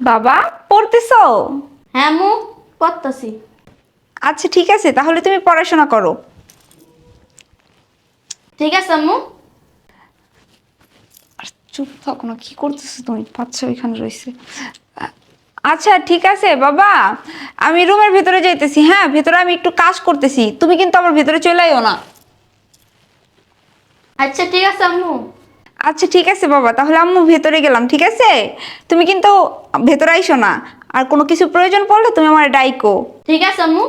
বাবা পড়তেছো? হ্যাঁ মু করতেছি আচ্ছা ঠিক আছে তাহলে তুমি পড়াশোনা করো। ঠিক আছে আম্মু আর চুপ থাকো না কি করতেছো তুমি? বাচ্চা ওইখানে রয়েছে। আচ্ছা ঠিক আছে বাবা আমি রুমের ভিতরে যাইতেছি হ্যাঁ ভেতরে আমি একটু কাজ করতেছি। তুমি কিন্তু আমার ভেতরে চলে আইও না। আচ্ছা ঠিক আছে আম্মু আচ্ছা ঠিক আছে বাবা তাহলে আম্মু ভেতরে গেলাম ঠিক আছে? তুমি কিন্তু ভেতরে আইসো না আর কোনো কিছু প্রয়োজন পড়লে তুমি আমার ডাইকো। ঠিক আছে আম্মু।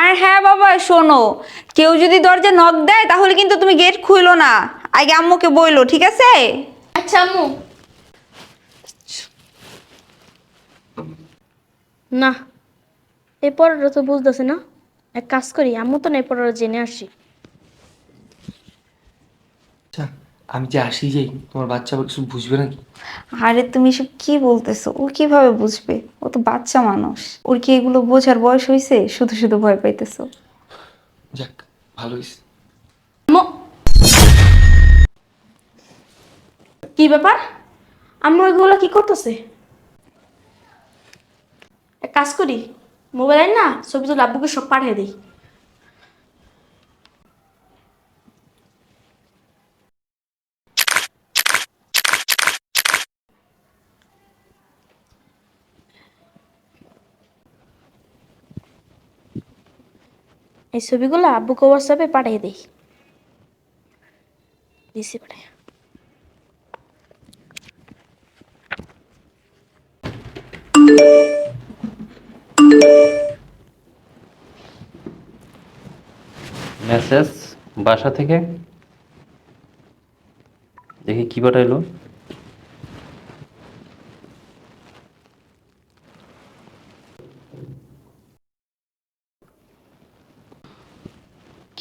আর হ্যাঁ বাবা শোনো কেউ যদি দরজা নক দেয় তাহলে কিন্তু তুমি গেট খুইলো না আগে আম্মুকে বইলো ঠিক আছে? আচ্ছা আম্মু। না এরপর তো বুঝতেছে না। এক কাজ করি আম্মু তো না পড়াটা জেনে আসি আচ্ছা আমি যে আসি যাই তোমার বাচ্চা আবার কিছু বুঝবে নাকি? আরে তুমি সব কি বলতেছো? ও কীভাবে বুঝবে? ও তো বাচ্চা মানুষ। ওর কি এগুলো বোঝার বয়স হয়েছে শুধু শুধু ভয় পাইতেছো। যাক ভালো হয়েছে কি ব্যাপার? আম্মু এগুলো কি করতেছে? এক কাজ করি মোবাইল না ছবি তো আব্বুকে সব পাঠিয়ে দিই। এই ছবিগুলো আব্বুকে হোয়াটসঅ্যাপে পাঠিয়ে দিই। দিছি পাঠিয়ে। মেসেজ বাসা থেকে? দেখি কি পাঠাইলো।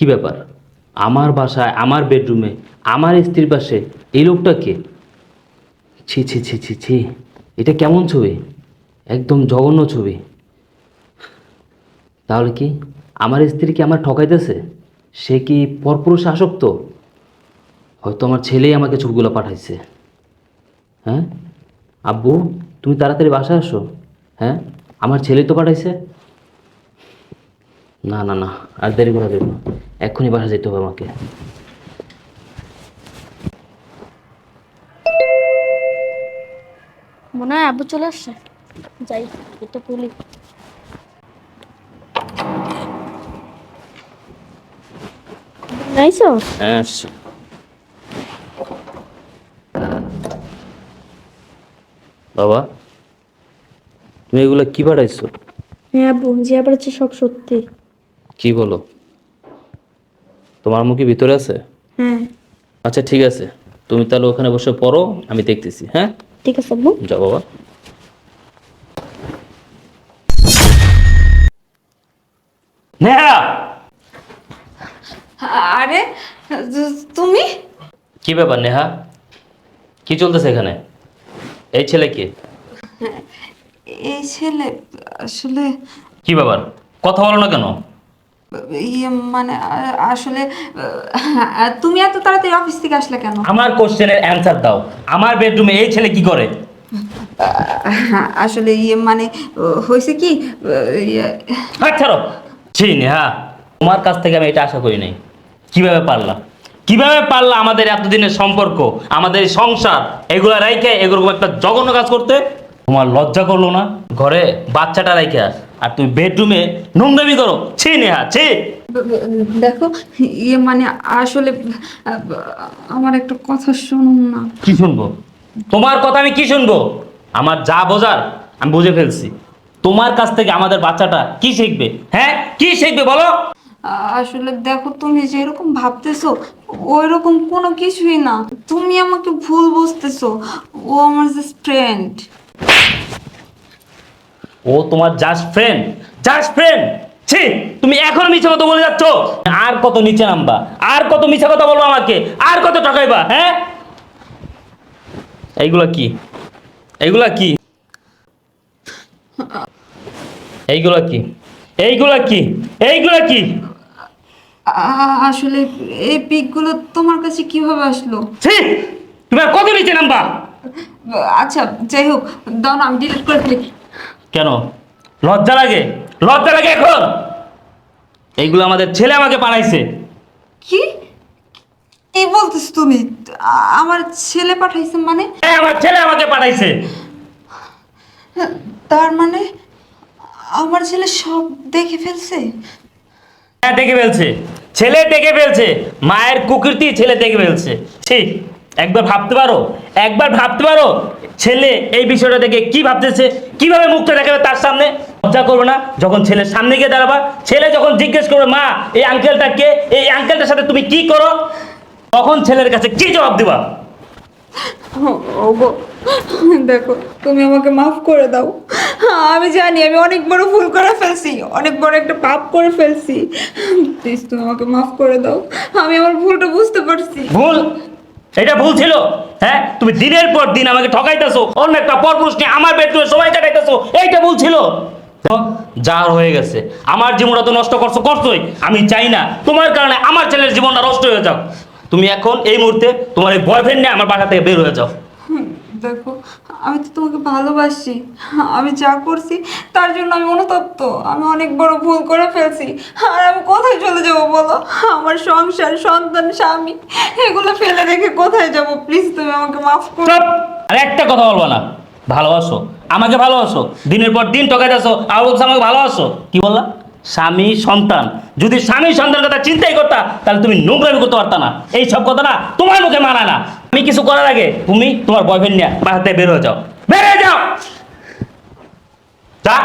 কি ব্যাপার? আমার বাসায়, আমার বেডরুমে আমার স্ত্রীর পাশে এই লোকটা কে? ছি ছি ছি ছি ছি, এটা কেমন ছবি? একদম জঘন্য ছবি। তাহলে কি আমার স্ত্রী কি আমার ঠকাইতেছে? সে কি পরপুরুষে আসক্ত? হয়তো আমার ছেলেই আমাকে ছবিগুলো পাঠাইছে। হ্যাঁ? আব্বু, তুমি তাড়াতাড়ি বাসায় আসো। হ্যাঁ? আমার ছেলেই তো পাঠাইছে। না না না আর দেরি করা যাবে না। এক্ষুনি বাসা যেতে হবে আমাকে। মনে হয় আব্বু চলে আসছে। যাই এটা তুলি। নাইছো হ্যাঁ বাবা তুমি এগুলো কি পাঠাইছো হ্যাঁ আব্বু যে আবার সব সত্যি। কি বলো? তোমার আম্মু কি ভিতরে আছে? হ্যাঁ। আচ্ছা ঠিক আছে। তুমি তাহলে ওখানে বসে পড়ো আমি দেখতেছি হ্যাঁ? ঠিক আছে যাও বাবা। নেহা! আরে তুমি? কি ব্যাপার নেহা? কি চলতেছে এখানে? এই ছেলে কে? এই ছেলে আসলে কি ব্যাপার? কথা বলো না কেন? ইয়ে মানে আ- আসলে তুমি এত তাড়াতাড়ি অফিস থেকে আসলে কেন? আমার কোশ্চেনের অ্যান্সার দাও। আমার বেডরুমে এই ছেলে কি করে? হ্যাঁ, আসলে ইয়ে মানে হয়েছে কি আহ, ইয়ে, হাত ছাড়ো। ছি নেহা তোমার কাছ থেকে আমি এটা আশা করি নাই। কীভাবে পারলাম কীভাবে পারলা আমাদের এতদিনের সম্পর্ক আমাদের এই সংসার এগুলো রাইখে এরকম একটা জঘন্য কাজ করতে? তোমার লজ্জা করল না? ঘরে বাচ্চাটা রাইখে আর তুমি বেডরুমে নোংরামি করো। ছি নেহা ছি। দেখো ইয়ে মানে আসলে আমার একটা কথা শুনুন না। কি শুনব? তোমার কথা আমি কি শুনব? আমার যা বোঝার আমি বুঝে ফেলছি। তোমার কাছ থেকে আমাদের বাচ্চাটা কি শিখবে? হ্যাঁ কি শিখবে বলো? আসলে দেখো তুমি যেরকম ভাবতেছো ওই রকম কোনো কিছুই না। তুমি আমাকে ভুল বুঝতেছো। ও আমার জাস্ট ফ্রেন্ড ও তোমার জাস্ট ফ্রেন্ড জাস্ট ফ্রেন্ড ছি তুমি এখন মিছে কথা বলে যাচ্ছ? আর কত নিচে নামবা? আর কত মিছে কথা বলব আমাকে? আর কত টাকাইবা হ্যাঁ? এইগুলা কি? এইগুলা কি? এইগুলা কি? এইগুলা কি? এইগুলা কি? আসলে এই পিকগুলো তোমার কাছে কীভাবে আসলো? ছি তুমি আর কত নিচে নামবা? আচ্ছা যাই হোক দাও না আমি ডিলিট করে ফেলি। কেন? লজ্জা লাগে? লজ্জা লাগে এখন? এইগুলো আমাদের ছেলে আমাকে পাঠাইছে। কি? কি বলতেছ তুমি? আমার ছেলে পাঠাইছে মানে? হ্যাঁ আমার ছেলে আমাকে পাঠাইছে। তার মানে আমার ছেলে সব দেখে ফেলছে? হ্যাঁ দেখে ফেলছে। ছেলে দেখে ফেলছে। মায়ের কুকীর্তি ছেলে দেখে ফেলছে। ঠিক একবার ভাবতে পারো একবার ভাবতে পারো ছেলে এই বিষয়টা দেখে কি ভাবতেছে কীভাবে মুখটা দেখাবে তার সামনে? লজ্জা করবে না যখন ছেলের সামনে গিয়ে দাঁড়াবা ছেলে যখন জিজ্ঞেস করবে মা এই আঙ্কেলটা কে? এই আঙ্কেলটার সাথে তুমি কি করো? তখন ছেলের কাছে কি জবাব দিবা? ওগো দেখো তুমি আমাকে মাফ করে দাও। আমি জানি আমি অনেক বড় ভুল করে ফেলছি অনেক বড় একটা পাপ করে ফেলছি। প্লিজ তুমি আমাকে মাফ করে দাও। আমি আমার ভুলটা বুঝতে পারছি। ভুল? এটা ভুল ছিল। হ্যাঁ তুমি দিনের পর দিন আমাকে ঠকাইতেছো, অন্য একটা পরপুরুষ নিয়ে আমার বেডরুমে সবাই কাটাইতেছো, এইটা ভুল ছিল। যার হয়ে গেছে, আমার জীবনটা তো নষ্ট করছ, করছোই, আমি চাই না। তোমার কারণে আমার ছেলের জীবনটা নষ্ট হয়ে যাও তুমি এখন এই মুহূর্তে তোমার এই বয়ফ্রেন্ড নিয়ে আমার বাসা থেকে বের হয়ে যাও। দেখো, আমি তো তোমাকে ভালোবাসি। আমি যা করছি তার জন্য আমি অনুতপ্ত। আমি অনেক বড় ভুল করে ফেলছি। আর আমি কোথায় চলে যাব বলো? আমার সংসার, সন্তান, স্বামী, এগুলো ফেলে রেখে কোথায় যাব? প্লিজ তুমি আমাকে মাফ করো। আর একটা কথা বলব না। ভালোবাসো। আমাকে ভালোবাসো। দিনের পর দিন ঠকাইতেছো। আর বলছো আমাকে ভালোবাসো। কি বললা? স্বামী সন্তান। যদি স্বামী সন্তানের কথা চিন্তাই করতা, তাহলে তুমি নোংরামি করতে পারতা না। এই সব কথা না তোমার মুখে মানায় না। আমি কিছু করার আগে তুমি তোমার বয়ফ্রেন্ড নিয়ে বাসাতে বের হয়ে যাও। বের হয়ে যাও! যা!